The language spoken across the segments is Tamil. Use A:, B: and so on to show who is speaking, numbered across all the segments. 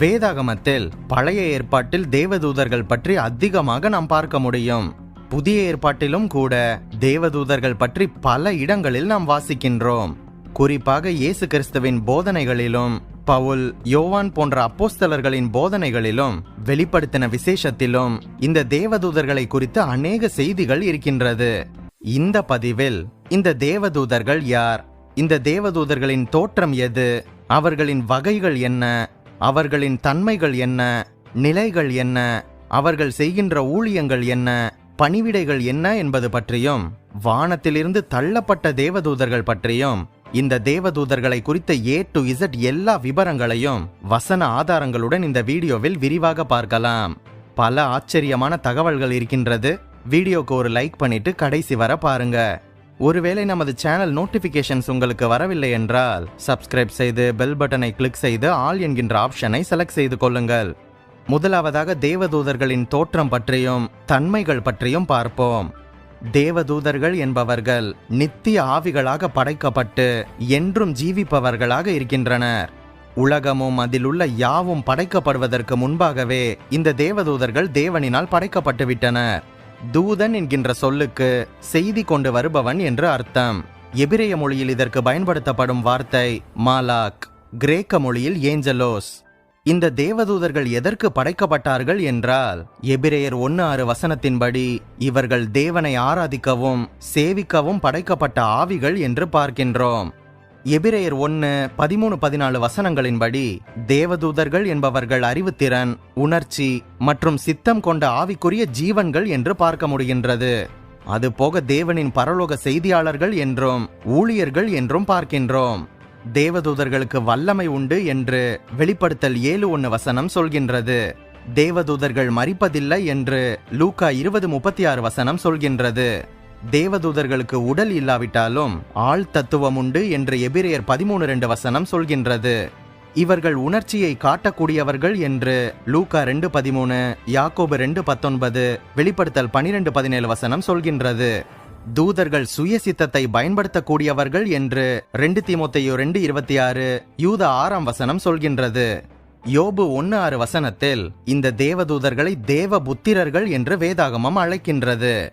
A: வேதாகமத்தில் பழைய ஏற்பாட்டில் தேவதூதர்கள் பற்றி அதிகமாக நாம் பார்க்க முடியும். புதிய ஏற்பாட்டிலும் கூட தேவதூதர்கள் பற்றி பல இடங்களில் நாம் வாசிக்கின்றோம். குறிப்பாக இயேசு கிறிஸ்துவின் போதனைகளிலும் பவுல் யோவான் போன்ற அப்போஸ்தலர்களின் போதனைகளிலும் வெளிப்படுத்தின விசேஷத்திலும் இந்த தேவதூதர்களை குறித்து அநேக செய்திகள் இருக்கின்றது. இந்த பதிவில் இந்த தேவதூதர்கள் யார்? இந்த தேவதூதர்களின் தோற்றம் எது? அவர்களின் வகைகள் என்ன? அவர்களின் தன்மைகள் என்ன? நிலைகள் என்ன? அவர்கள் செய்கின்ற ஊழியங்கள் என்ன? பணிவிடைகள் என்ன என்பது பற்றியும் வானத்திலிருந்து தள்ளப்பட்ட தேவதூதர்கள் பற்றியும் இந்த தேவதூதர்களை குறித்த ஏ டு இசட் எல்லா விவரங்களையும் வசன ஆதாரங்களுடன் இந்த வீடியோவில் விரிவாக பார்க்கலாம். பல ஆச்சரியமான தகவல்கள் இருக்கின்றது. வீடியோக்கு ஒரு லைக் பண்ணிட்டு கடைசி வர பாருங்க. ஒருவேளை நமது சேனல் நோட்டிபிகேஷன்ஸ் உங்களுக்கு வரவில்லை என்றால் சப்ஸ்கிரைப் செய்து பெல் பட்டனை கிளிக் செய்து ஆல் என்கின்ற ஆப்ஷனை செலக்ட் செய்து கொள்ளுங்கள். முதலாவதாக தேவதூதர்களின் தோற்றம் பற்றியும் தன்மைகள் பற்றியும் பார்ப்போம். தேவதூதர்கள் என்பவர்கள் நித்திய ஆவிகளாக படைக்கப்பட்டு என்றும் ஜீவிப்பவர்களாக இருக்கின்றனர். உலகமும் அதிலுள்ள யாவும் படைக்கப்படுவதற்கு முன்பாகவே இந்த தேவதூதர்கள் தேவனினால் படைக்கப்பட்டு விட்டனர் தூதன் என்கின்ற சொல்லுக்கு செய்தி கொண்டு வருபவன் என்று அர்த்தம். எபிரேய மொழியில் இதற்கு பயன்படுத்தப்படும் வார்த்தை மாலாக் கிரேக்க மொழியில் ஏஞ்சலோஸ். இந்த தேவதூதர்கள் எதற்கு படைக்கப்பட்டார்கள் என்றால் எபிரேயர் ஒன்று ஆறு வசனத்தின்படி இவர்கள் தேவனை ஆராதிக்கவும் சேவிக்கவும் படைக்கப்பட்ட ஆவிகள் என்று பார்க்கின்றோம். எபிரேயர் ஒன்று பதிமூணு பதினாலு வசனங்களின்படி தேவதூதர்கள் என்பவர்கள் அறிவுத்திறன் உணர்ச்சி மற்றும் சித்தம் கொண்ட ஆவிக்குரிய ஜீவன்கள் என்று பார்க்க முடிகின்றது. அதுபோக தேவனின் பரலோக செய்தியாளர்கள் என்றும் ஊழியர்கள் என்றும் பார்க்கின்றோம். தேவதூதர்களுக்கு வல்லமை உண்டு என்று வெளிப்படுத்தல் ஏழு ஒன்று வசனம் சொல்கின்றது. தேவதூதர்கள் மறிப்பதில்லை என்று லூக்கா இருபது முப்பத்தி ஆறு வசனம் சொல்கின்றது. தேவதூதர்களுக்கு உடல் இல்லாவிட்டாலும் ஆள் தத்துவம் உண்டு என்று எபிரேயர் பதிமூணு ரெண்டு வசனம் சொல்கின்றது. இவர்கள் உணர்ச்சியை காட்டக்கூடியவர்கள் என்று லூக்கா ரெண்டு பதிமூணு யாக்கோபு ரெண்டு பத்தொன்பது வெளிப்படுத்தல் பனிரெண்டு பதினேழு வசனம் சொல்கின்றது. தூதர்கள் சுய சித்தத்தை பயன்படுத்தக்கூடியவர்கள் என்று ரெண்டு திமுத்தையோ ரெண்டு இருபத்தி ஆறு யூத ஆறாம் வசனம் சொல்கின்றது. யோபு ஒன்னு ஆறு வசனத்தில் இந்த தேவதூதர்களை தேவ புத்திரர்கள் என்று வேதாகமம் அழைக்கின்றது.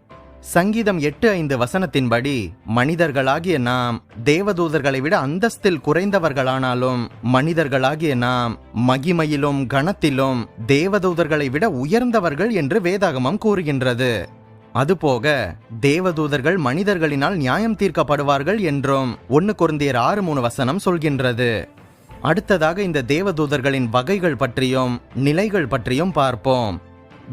A: சங்கீதம் எட்டு ஐந்து வசனத்தின்படி மனிதர்களாகிய நாம் தேவதூதர்களை விட அந்தஸ்தில் குறைந்தவர்களானாலும் மனிதர்களாகிய நாம் மகிமையிலும் கணத்திலும் தேவதூதர்களை விட உயர்ந்தவர்கள் என்று வேதாகமம் கூறுகின்றது. அதுபோக தேவதூதர்கள் மனிதர்களினால் நியாயம் தீர்க்கப்படுவார்கள் என்றும் ஒன்னு குருந்தியர் ஆறு மூணு வசனம் சொல்கின்றது. அடுத்ததாக இந்த தேவதூதர்களின் வகைகள் பற்றியும் நிலைகள் பற்றியும் பார்ப்போம்.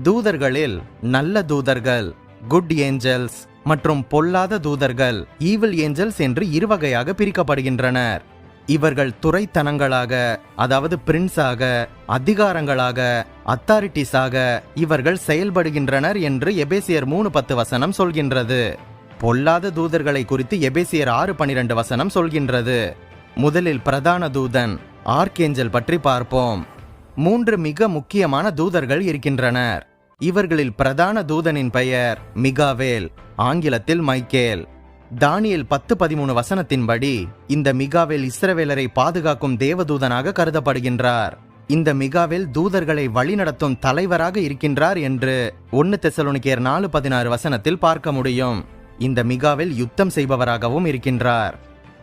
A: தூதர்களில் நல்ல தூதர்கள் குட் ஏஞ்சல்ஸ் மற்றும் பொல்லாத தூதர்கள் ஈவில் ஏஞ்சல்ஸ் என்று இருவகையாக பிரிக்கப்படுகின்றனர். இவர்கள் துறைத்தனங்களாக அதாவது பிரின்ஸாக அதிகாரங்களாக அத்தாரிட்டிஸாக இவர்கள் செயல்படுகின்றனர் என்று எபேசியர் மூணு பத்து வசனம் சொல்கின்றது. பொல்லாத தூதர்களை குறித்து எபேசியர் ஆறு பனிரெண்டு வசனம் சொல்கின்றது. முதலில் பிரதான தூதன் ஆர்கேஞ்சல் பற்றி பார்ப்போம். மூன்று மிக முக்கியமான தூதர்கள் இருக்கின்றனர். இவர்களில் பிரதான தூதனின் பெயர் மிகாவேல் ஆங்கிலத்தில் மைக்கேல். தானியல் பத்து பதிமூணு வசனத்தின்படி இந்த மிகாவேல் இஸ்ரவேலரை பாதுகாக்கும் தேவதூதனாக கருதப்படுகின்றார். இந்த மிகாவேல் தூதர்களை வழிநடத்தும் தலைவராக இருக்கின்றார் என்று ஒன்னு தெசலோனிக்கேர் நாலு பதினாறு வசனத்தில் பார்க்க முடியும். இந்த மிகாவேல் யுத்தம் செய்பவராகவும் இருக்கின்றார்.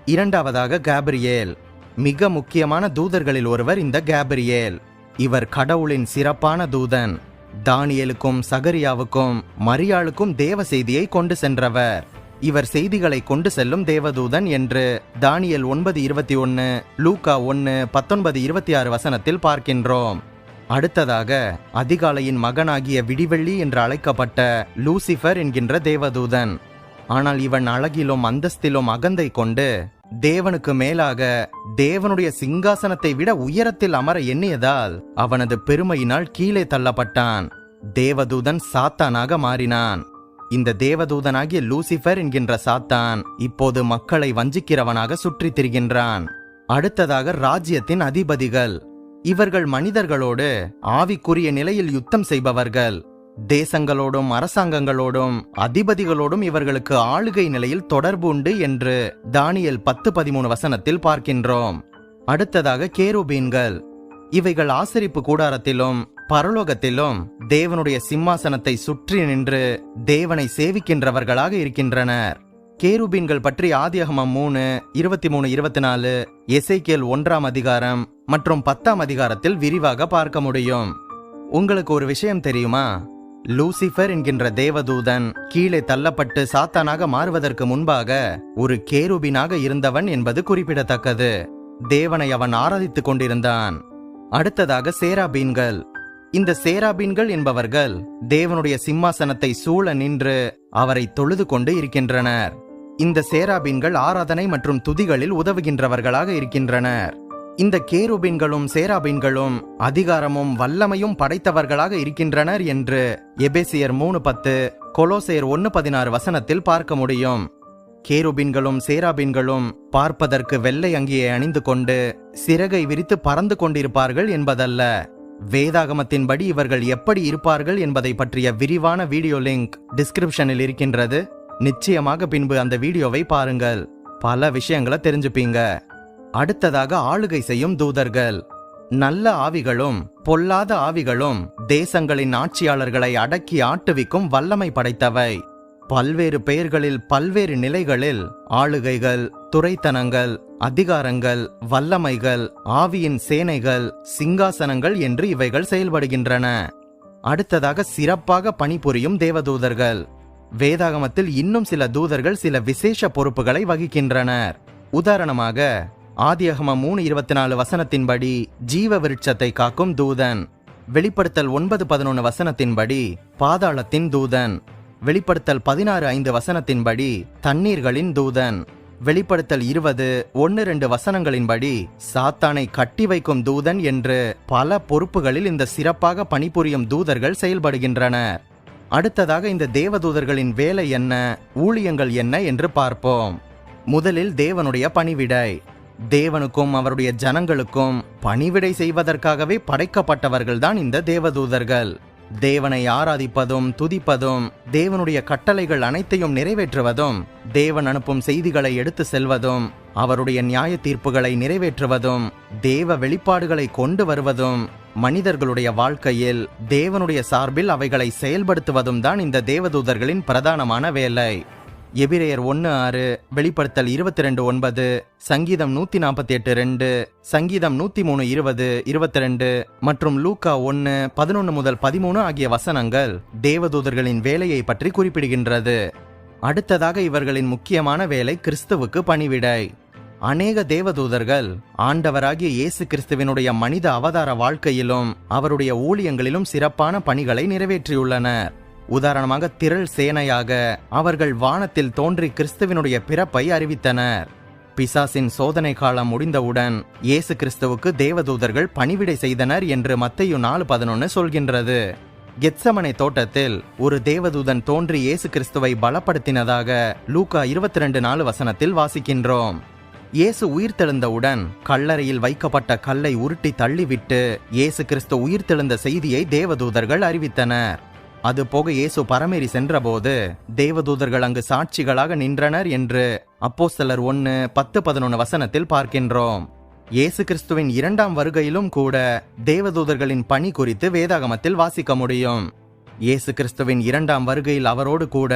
A: இரண்டாவதாக கேப்ரியேல். மிக முக்கியமான தூதர்களில் ஒருவர் இந்த கேப்ரியேல். இவர் கடவுளின் சிறப்பான தூதன். தானியலுக்கும் சகரியாவுக்கும் மரியாளுக்கும் தேவ செய்தியை கொண்டு சென்றவர். இவர் செய்திகளை கொண்டு செல்லும் தேவதூதன் என்று தானியல் ஒன்பது இருபத்தி ஒன்று லூக்கா ஒன்று பத்தொன்பது இருபத்தி ஆறு வசனத்தில் பார்க்கின்றோம். அடுத்ததாக அதிகாலையின் மகனாகிய விடிவெள்ளி என்று அழைக்கப்பட்ட லூசிஃபர் என்கின்ற தேவதூதன். ஆனால் இவன் அழகிலும் அந்தஸ்திலும் அகந்தை கொண்டு தேவனுக்கு மேலாக தேவனுடைய சிங்காசனத்தை விட உயரத்தில் அமர எண்ணியதால் அவனது பெருமையினால் கீழே தள்ளப்பட்டான். தேவதூதன் சாத்தானாக மாறினான். இந்த தேவதூதனாகிய லூசிஃபர் என்கின்ற சாத்தான் இப்போது மக்களை வஞ்சிக்கிறவனாக சுற்றித் திரிகின்றான். அடுத்ததாக ராஜ்யத்தின் அதிபதிகள். இவர்கள் மனிதர்களோடு ஆவிக்குரிய நிலையில் யுத்தம் செய்பவர்கள். தேசங்களோடும் அரசாங்கங்களோடும் அதிபதிகளோடும் இவர்களுக்கு ஆளுகை நிலையில் தொடர்பு உண்டு என்று தானியல் பத்து பதிமூணு வசனத்தில் பார்க்கின்றோம். அடுத்ததாக கேருபீன்கள். இவைகள் ஆசரிப்பு கூடாரத்திலும் பரலோகத்திலும் தேவனுடைய சிம்மாசனத்தை சுற்றி நின்று தேவனை சேவிக்கின்றவர்களாக இருக்கின்றனர். கேருபீன்கள் பற்றி ஆதியகமம் மூணு இருபத்தி மூணு இருபத்தி நாலு எசைக்கேல் ஒன்றாம் அதிகாரம் மற்றும் பத்தாம் அதிகாரத்தில் விரிவாக பார்க்க முடியும். உங்களுக்கு ஒரு விஷயம் தெரியுமா? லூசிஃபர் என்கின்ற தேவதூதன் கீழே தள்ளப்பட்டு சாத்தானாக மாறுவதற்கு முன்பாக ஒரு கேருபீனாக இருந்தவன் என்பது குறிப்பிடத்தக்கது. தேவனை அவன் ஆராதித்துக் கொண்டிருந்தான். அடுத்ததாக சேராபீன்கள். இந்த சேராபீன்கள் என்பவர்கள் தேவனுடைய சிம்மாசனத்தை சூழ நின்று அவரை தொழுது கொண்டு இருக்கின்றனர். இந்த சேராபீன்கள் ஆராதனை மற்றும் துதிகளில் உதவுகின்றவர்களாக இருக்கின்றனர். இந்த கேருபீன்களும் சேராபீன்களும் அதிகாரமும் வல்லமையும் படைத்தவர்களாக இருக்கின்றனர் என்று எபேசியர் மூணு பத்து கொலோசேர் ஒன்னு பதினாறு வசனத்தில் பார்க்க முடியும். கேருபீன்களும் சேராபீன்களும் பார்ப்பதற்கு வெள்ளை அங்கியை அணிந்து கொண்டு சிறகை விரித்து பறந்து கொண்டிருப்பார்கள் என்பதல்ல. வேதாகமத்தின்படி இவர்கள் எப்படி இருப்பார்கள் என்பதை பற்றிய விரிவான வீடியோ லிங்க் டிஸ்கிரிப்ஷனில் இருக்கின்றது. நிச்சயமாக பின்பு அந்த வீடியோவை பாருங்கள். பல விஷயங்களை தெரிஞ்சுப்பீங்க. அடுத்ததாக ஆளுகை செய்யும் தூதர்கள். நல்ல ஆவிகளும் பொல்லாத ஆவிகளும் தேசங்களின் ஆட்சியாளர்களை அடக்கி ஆட்டுவிக்கும் வல்லமை படைத்தவை. பல்வேறு பெயர்களில் பல்வேறு நிலைகளில் ஆளுகைகள் துறைத்தனங்கள் அதிகாரங்கள் வல்லமைகள் ஆவியின் சேனைகள் சிங்காசனங்கள் என்று இவைகள் செயல்படுகின்றன. அடுத்ததாக சிறப்பாக பணிபுரியும் தேவதூதர்கள். வேதாகமத்தில் இன்னும் சில தூதர்கள் சில விசேஷ பொறுப்புகளை வகிக்கின்றனர். உதாரணமாக ஆதியகமம் மூணு இருபத்தி நாலு வசனத்தின்படி ஜீவ விருட்சத்தை காக்கும் தூதன். வெளிப்படுத்தல் ஒன்பது பதினொன்று வசனத்தின்படி பாதாளத்தின் தூதன். வெளிப்படுத்தல் பதினாறு ஐந்து வசனத்தின்படி தண்ணீர்களின் தூதன். வெளிப்படுத்தல் இருபது ஒன்று ரெண்டு வசனங்களின்படி சாத்தானை கட்டி வைக்கும் தூதன் என்று பல பொறுப்புகளில் இந்த சிறப்பாக பணிபுரியும் தூதர்கள் செயல்படுகின்றனர். அடுத்ததாக இந்த தேவதூதர்களின் வேலை என்ன ஊழியங்கள் என்ன என்று பார்ப்போம். முதலில் தேவனுடைய பணிவிடை. தேவனுக்கும் அவருடைய ஜனங்களுக்கும் பணிவிடை செய்வதற்காகவே படைக்கப்பட்டவர்கள்தான் இந்த தேவதூதர்கள். தேவனை ஆராதிப்பதும் துதிப்பதும் தேவனுடைய கட்டளைகள் அனைத்தையும் நிறைவேற்றுவதும் தேவன் அனுப்பும் செய்திகளை எடுத்து செல்வதும் அவருடைய நியாய தீர்ப்புகளை நிறைவேற்றுவதும் தேவ வெளிப்பாடுகளை கொண்டு வருவதும் மனிதர்களுடைய வாழ்க்கையில் தேவனுடைய சார்பில் அவைகளை செயல்படுத்துவதும் தான் இந்த தேவதூதர்களின் பிரதானமான வேலை. எபிரேயர் ஒன்று ஆறு வெளிப்படுத்தல் இருபத்தி ரெண்டு ஒன்பது சங்கீதம் நூத்தி நாற்பத்தி எட்டு ரெண்டு சங்கீதம் நூத்தி மூணு இருபது இருபத்தி ரெண்டு மற்றும் லூக்கா ஒன்று பதினொன்று முதல் பதிமூணு ஆகிய வசனங்கள் தேவதூதர்களின் வேலையை பற்றி குறிப்பிடுகின்றது. அடுத்ததாக இவர்களின் முக்கியமான வேலை கிறிஸ்துவுக்கு பணிவிடை. அநேக தேவதூதர்கள் ஆண்டவராகிய இயேசு கிறிஸ்துவினுடைய மனித அவதார வாழ்க்கையிலும் அவருடைய ஊழியங்களிலும் சிறப்பான பணிகளை நிறைவேற்றியுள்ளனர். உதாரணமாக திரள் சேனையாக அவர்கள் வானத்தில் தோன்றி கிறிஸ்துவினுடைய பிறப்பை அறிவித்தனர். பிசாசின் சோதனை காலம் முடிந்தவுடன் இயேசு கிறிஸ்துவுக்கு தேவதூதர்கள் பணிவிடை செய்தனர் என்று மத்தையு நாலு பதினொன்று சொல்கின்றது. கெத்சமனை தோட்டத்தில் ஒரு தேவதூதன் தோன்றி இயேசு கிறிஸ்துவை பலப்படுத்தினதாக லூக்கா இருபத்தி ரெண்டு நாலு வசனத்தில் வாசிக்கின்றோம். இயேசு உயிர்த்தெழுந்தவுடன் கல்லறையில் வைக்கப்பட்ட கல்லை உருட்டி தள்ளிவிட்டு இயேசு கிறிஸ்து உயிர்த்தெழுந்த செய்தியை தேவதூதர்கள் அறிவித்தனர். அது போக இயேசு பரமேறி சென்றபோது தேவதூதர்கள் அங்கு சாட்சிகளாக நின்றனர் என்று அப்போசலர் ஒன்று பத்து பதினொன்று வசனத்தில் பார்க்கின்றோம். இயேசு கிறிஸ்துவின் இரண்டாம் வருகையிலும் கூட தேவதூதர்களின் பணி குறித்து வேதாகமத்தில் வாசிக்க முடியும். இயேசு கிறிஸ்துவின் இரண்டாம் வருகையில் அவரோடு கூட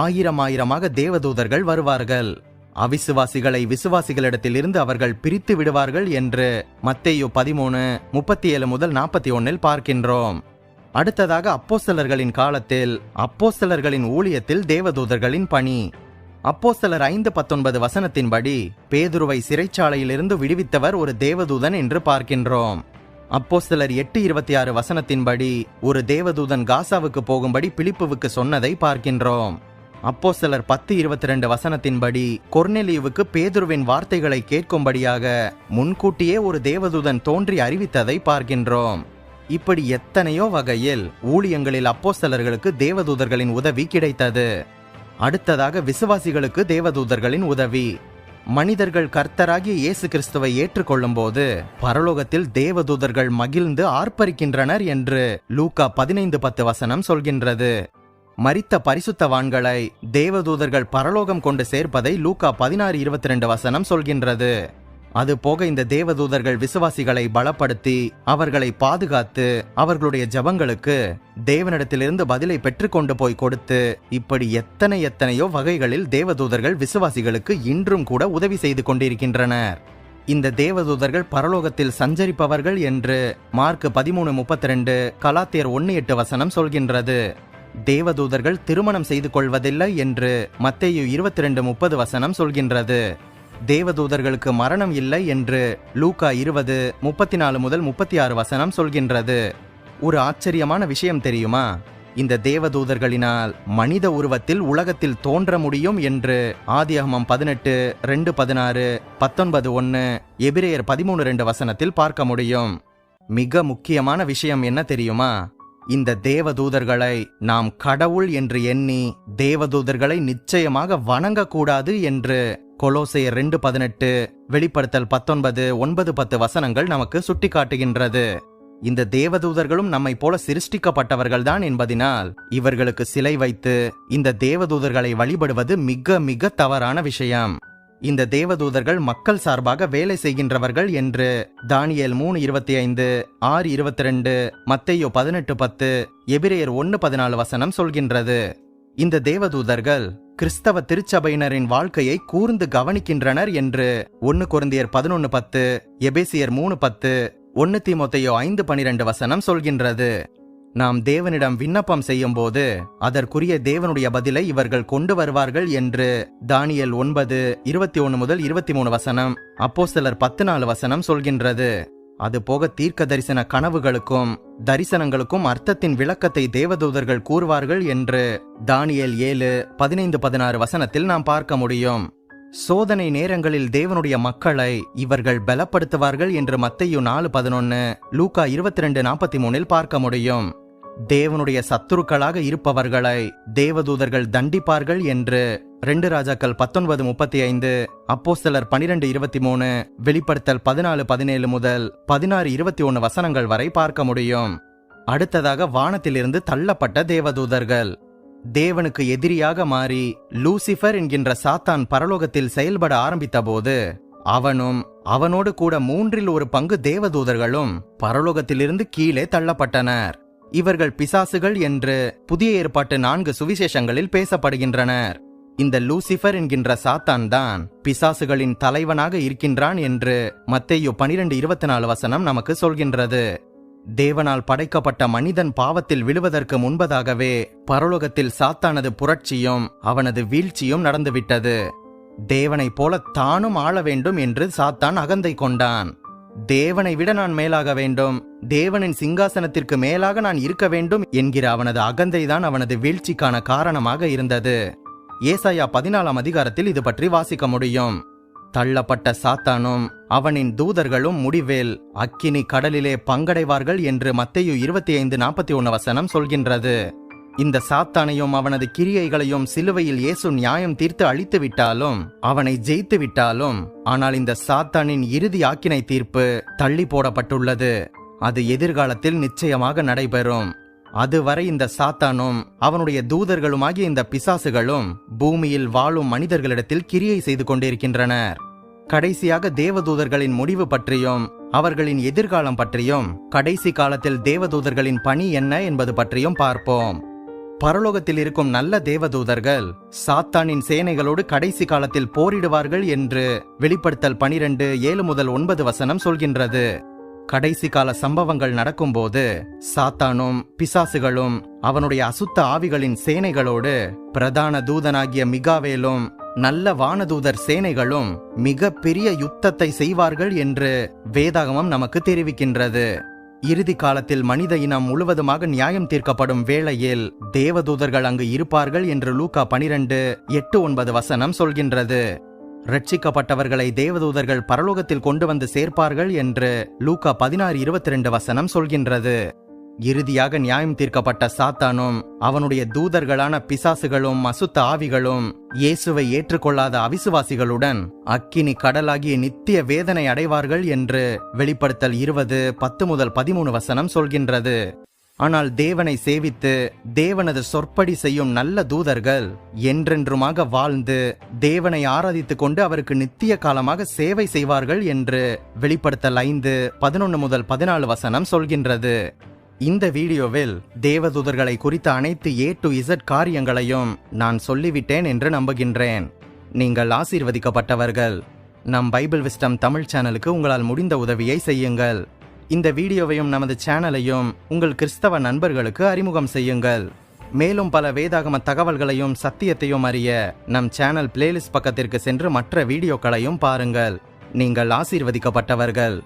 A: ஆயிரம் ஆயிரமாக தேவதூதர்கள் வருவார்கள். அவிசுவாசிகளை விசுவாசிகளிடத்திலிருந்து அவர்கள் பிரித்து விடுவார்கள் என்று மத்தேயு பதிமூணு முப்பத்தி ஏழு முதல் நாற்பத்தி ஒன்னில் பார்க்கின்றோம். அடுத்ததாக அப்போஸ்தலர்களின் காலத்தில் அப்போஸ்தலர்களின் ஊழியத்தில் தேவதூதர்களின் பணி. அப்போஸ்தலர் ஐந்து பத்தொன்பது வசனத்தின்படி பேதுருவை சிறைச்சாலையிலிருந்து விடுவித்தவர் ஒரு தேவதூதன் என்று பார்க்கின்றோம். அப்போஸ்தலர் எட்டு இருபத்தி ஆறு வசனத்தின்படி ஒரு தேவதூதன் காசாவுக்கு போகும்படி பிலிப்புவுக்கு சொன்னதை பார்க்கின்றோம். அப்போஸ்தலர் பத்து இருபத்தி ரெண்டு வசனத்தின்படி கொர்னெலியுவுக்கு பேதுருவின் வார்த்தைகளை கேட்கும்படியாக முன்கூட்டியே ஒரு தேவதூதன் தோன்றி அறிவித்ததை பார்க்கின்றோம். இப்படி எத்தனையோ வகையில் ஊழியங்களில் அப்போஸ்தலர்களுக்கு தேவதூதர்களின் உதவி கிடைத்தது. அடுத்ததாக விசுவாசிகளுக்கு தேவதூதர்களின் உதவி. மனிதர்கள் கர்த்தராகிய இயேசு கிறிஸ்துவை ஏற்றுக்கொள்ளும் போது பரலோகத்தில் தேவதூதர்கள் மகிழ்ந்து ஆர்ப்பரிக்கின்றனர் என்று லூக்கா பதினைந்து பத்து வசனம் சொல்கின்றது. மறித்த பரிசுத்தவான்களை தேவதூதர்கள் பரலோகம் கொண்டு சேர்ப்பதை லூக்கா பதினாறு இருபத்தி ரெண்டு வசனம் சொல்கின்றது. அது போக இந்த தேவதூதர்கள் விசுவாசிகளை பலப்படுத்தி அவர்களை பாதுகாத்து அவர்களுடைய ஜெபங்களுக்கு தேவனிடத்திலிருந்து பதிலை பெற்றுக்கொண்டு போய் கொடுத்து இப்படி எத்தனை எத்தனையோ வகைகளில் தேவதூதர்கள் விசுவாசிகளுக்கு இன்றும் கூட உதவி செய்து கொண்டிருக்கின்றனர். இந்த தேவதூதர்கள் பரலோகத்தில் சஞ்சரிப்பவர்கள் என்று மார்க் பதிமூணு முப்பத்தி ரெண்டு கலாத்தியர் ஒன்னு எட்டு வசனம் சொல்கின்றது. தேவதூதர்கள் திருமணம் செய்து கொள்வதில்லை என்று மத்தேயு இருபத்தி ரெண்டு முப்பது வசனம் சொல்கின்றது. தேவதூதர்களுக்கு மரணம் இல்லை என்று லூகா இருபது முப்பத்தி நாலு முதல் முப்பத்தி ஆறு வசனம் சொல்கின்றது. ஒரு ஆச்சரியமான விஷயம் தெரியுமா? இந்த தேவதூதர்களினால் மனித உருவத்தில் உலகத்தில் தோன்ற முடியும் என்று ஆதியாகமம் பதினெட்டு ரெண்டு பதினாறு பத்தொன்பது ஒன்று எபிரேயர் பதிமூணு ரெண்டு வசனத்தில் பார்க்க முடியும். மிக முக்கியமான விஷயம் என்ன தெரியுமா? இந்த தேவதூதர்களை நாம் கடவுள் என்று எண்ணி தேவதூதர்களை நிச்சயமாக வணங்கக்கூடாது என்று கொலோசையர் ரெண்டு பதினெட்டு வெளிப்படுத்தல் பத்தொன்பது ஒன்பது பத்து வசனங்கள் நமக்கு சுட்டிக்காட்டுகின்றது. இந்த தேவதூதர்களும் நம்மை போல சிருஷ்டிக்கப்பட்டவர்கள்தான் என்பதினால் இவர்களுக்கு சிலை வைத்து இந்த தேவதூதர்களை வழிபடுவது மிக மிக தவறான விஷயம். இந்த தேவதூதர்கள் மக்கள் சார்பாக வேலை செய்கின்றவர்கள் என்று தானியல் மூணு இருபத்தி ஐந்து ஆறு இருபத்தி ரெண்டு மத்தையோ பதினெட்டு பத்து எபிரேயர் ஒன்னு பதினாலு வசனம் சொல்கின்றது. இந்த தேவதூதர்கள் கிறிஸ்தவ திருச்சபையினரின் வாழ்க்கையை கூர்ந்து கவனிக்கின்றனர் என்று ஒன்னு குருந்தியர் பதினொன்னு பத்து எபேசியர் மூணு பத்து ஒன்னு தீமோத்தையோ ஐந்து பனிரெண்டு வசனம் சொல்கின்றது. நாம் தேவனிடம் விண்ணப்பம் செய்யும் போது அதற்குரிய தேவனுடைய பதிலை இவர்கள் கொண்டு வருவார்கள் என்று தானியல் ஒன்பது இருபத்தி ஒன்னு முதல் இருபத்தி மூணு வசனம் அப்போ சிலர் பத்து நாலு வசனம் சொல்கின்றது. அது போக தீர்க்க தரிசன கனவுகளுக்கும் தரிசனங்களுக்கும் அர்த்தத்தின் விளக்கத்தை தேவதூதர்கள் கூறுவார்கள் என்று தானியல் ஏழு பதினைந்து பதினாறு வசனத்தில் நாம் பார்க்க முடியும். சோதனை நேரங்களில் தேவனுடைய மக்களை இவர்கள் பலப்படுத்துவார்கள் என்று மத்தையு நாலு பதினொன்னு லூக்கா இருபத்தி ரெண்டு நாற்பத்தி மூணில் பார்க்க முடியும். தேவனுடைய சத்துருக்களாக இருப்பவர்களை தேவதூதர்கள் தண்டிப்பார்கள் என்று ரெண்டு ராஜாக்கள் பத்தொன்பது முப்பத்தி ஐந்து அப்போஸ்தலர் பனிரெண்டு இருபத்தி மூணு வெளிப்படுத்தல் பதினாலு பதினேழு முதல் பதினாறு இருபத்தி ஒன்னு வசனங்கள் வரை பார்க்க முடியும். அடுத்ததாக வானத்திலிருந்து தள்ளப்பட்ட தேவதூதர்கள். தேவனுக்கு எதிரியாக மாறி லூசிஃபர் என்கின்ற சாத்தான் பரலோகத்தில் செயல்பட ஆரம்பித்தபோது அவனும் அவனோடு கூட மூன்றில் ஒரு பங்கு தேவதூதர்களும் பரலோகத்திலிருந்து கீழே தள்ளப்பட்டனர். இவர்கள் பிசாசுகள் என்று புதிய ஏற்பாட்டு நான்கு சுவிசேஷங்களில் பேசப்படுகின்றனர். இந்த லூசிஃபர் என்கின்ற சாத்தான் தான் பிசாசுகளின் தலைவனாக இருக்கின்றான் என்று மத்தையோ பனிரெண்டு இருபத்தி நாலு வசனம் நமக்கு சொல்கின்றது. தேவனால் படைக்கப்பட்ட மனிதன் பாவத்தில் விழுவதற்கு முன்பதாகவே பரலோகத்தில் சாத்தானது புரட்சியும் அவனது வீழ்ச்சியும் நடந்துவிட்டது. தேவனைப் போல தானும் ஆள வேண்டும் என்று சாத்தான் அகந்தை கொண்டான். தேவனை விட நான் மேலாக வேண்டும். தேவனின் சிங்காசனத்திற்கு மேலாக நான் இருக்க வேண்டும் என்கிற அவனது அகந்தைதான் அவனது வீழ்ச்சிக்கான காரணமாக இருந்தது. ஏசாயா பதினாலாம் அதிகாரத்தில் இது பற்றி வாசிக்க முடியும். தள்ளப்பட்ட சாத்தானும் அவனின் தூதர்களும் முடிவேல் அக்கினி கடலிலே பங்கடைவார்கள் என்று மத்தையு இருபத்தி ஐந்து நாற்பத்தி ஒன்னு வசனம் சொல்கின்றது. இந்த சாத்தானையும் அவனது கிரியைகளையும் சிலுவையில் இயேசு நியாயம் தீர்த்து அழித்து விட்டாலும் அவனை ஜெயித்து விட்டாலும் ஆனால் இந்த சாத்தானின் இறுதி ஆக்கினை தீர்ப்பு தள்ளி போடப்பட்டுள்ளது. அது எதிர்காலத்தில் நிச்சயமாக நடைபெறும். அதுவரை இந்த சாத்தானும் அவனுடைய தூதர்களுமாகிய இந்த பிசாசுகளும் பூமியில் வாழும் மனிதர்களிடத்தில் கிரியை செய்து கொண்டிருக்கின்றனர். கடைசியாக தேவதூதர்களின் முடிவு பற்றியும் அவர்களின் எதிர்காலம் பற்றியும் கடைசி காலத்தில் தேவதூதர்களின் பணி என்ன என்பது பற்றியும் பார்ப்போம். பரலோகத்தில் இருக்கும் நல்ல தேவதூதர்கள் சாத்தானின் சேனைகளோடு கடைசி காலத்தில் போரிடுவார்கள் என்று வெளிப்படுத்தல் பனிரெண்டு ஏழு முதல் ஒன்பது வசனம் சொல்கின்றது. கடைசி கால சம்பவங்கள் நடக்கும்போது சாத்தானும் பிசாசுகளும் அவனுடைய அசுத்த ஆவிகளின் சேனைகளோடு பிரதான தூதனாகிய மிகாவேலும் நல்ல வானதூதர் சேனைகளும் மிக பெரிய யுத்தத்தை செய்வார்கள் என்று வேதாகமம் நமக்கு தெரிவிக்கின்றது. இறுதி காலத்தில் மனித இனம் முழுவதுமாக நியாயம் தீர்க்கப்படும் வேளையில் தேவதூதர்கள் அங்கு இருப்பார்கள் என்று லூக்கா பனிரெண்டு எட்டு ஒன்பது வசனம் சொல்கின்றது. ரட்சிக்கப்பட்டவர்களை தேவதூதர்கள் பரலோகத்தில் கொண்டு வந்து சேர்ப்பார்கள் என்று லூக்கா பதினாறு இருபத்தி ரெண்டு வசனம் சொல்கின்றது. இறுதியாக நியாயம் தீர்க்கப்பட்ட சாத்தானும் அவனுடைய தூதர்களான பிசாசுகளும் அசுத்த ஆவிகளும் இயேசுவை ஏற்றுக்கொள்ளாத அவிசுவாசிகளுடன் அக்கினி கடலாகிய நித்திய வேதனை அடைவார்கள் என்று வெளிப்படுத்தல் இருபது பத்து முதல் பதிமூணு வசனம் சொல்கின்றது. ஆனால் தேவனை சேவித்து தேவனது சொற்படி செய்யும் நல்ல தூதர்கள் என்றென்றுமாக வாழ்ந்து தேவனை ஆராதித்துக் கொண்டு அவருக்கு நித்திய காலமாக சேவை செய்வார்கள் என்று வெளிப்படுத்தல் ஐந்து பதினொன்று முதல் பதினாலு வசனம் சொல்கின்றது. இந்த வீடியோவில் தேவதூதர்களை குறித்த அனைத்து ஏ டு இசட் காரியங்களையும் நான் சொல்லிவிட்டேன் என்று நம்புகின்றேன். நீங்கள் ஆசீர்வதிக்கப்பட்டவர்கள். நம் பைபிள் விஸ்டம் தமிழ் சேனலுக்கு உங்களால் முடிந்த உதவியை செய்யுங்கள். இந்த வீடியோவையும் நமது சேனலையும் உங்கள் கிறிஸ்தவ நண்பர்களுக்கு அறிமுகம் செய்யுங்கள். மேலும் பல வேதாகம தகவல்களையும் சத்தியத்தையும் அறிய நம் சேனல் பிளேலிஸ்ட் பக்கத்திற்கு சென்று மற்ற வீடியோக்களையும் பாருங்கள். நீங்கள் ஆசீர்வதிக்கப்பட்டவர்கள்.